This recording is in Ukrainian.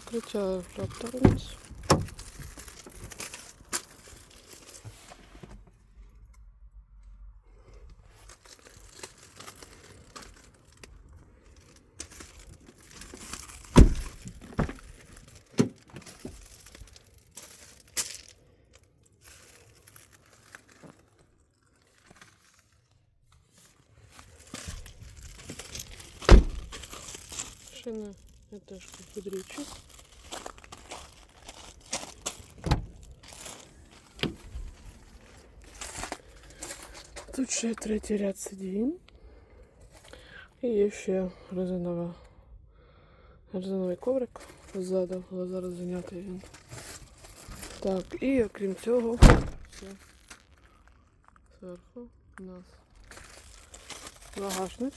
покриття раптор у нас. Шина теж підрічу. Тут ще третій ряд сидінь. І є ще резинова, коврик ззаду, але зараз зайнятий він. Так, і окрім цього, все зверху у нас багажник.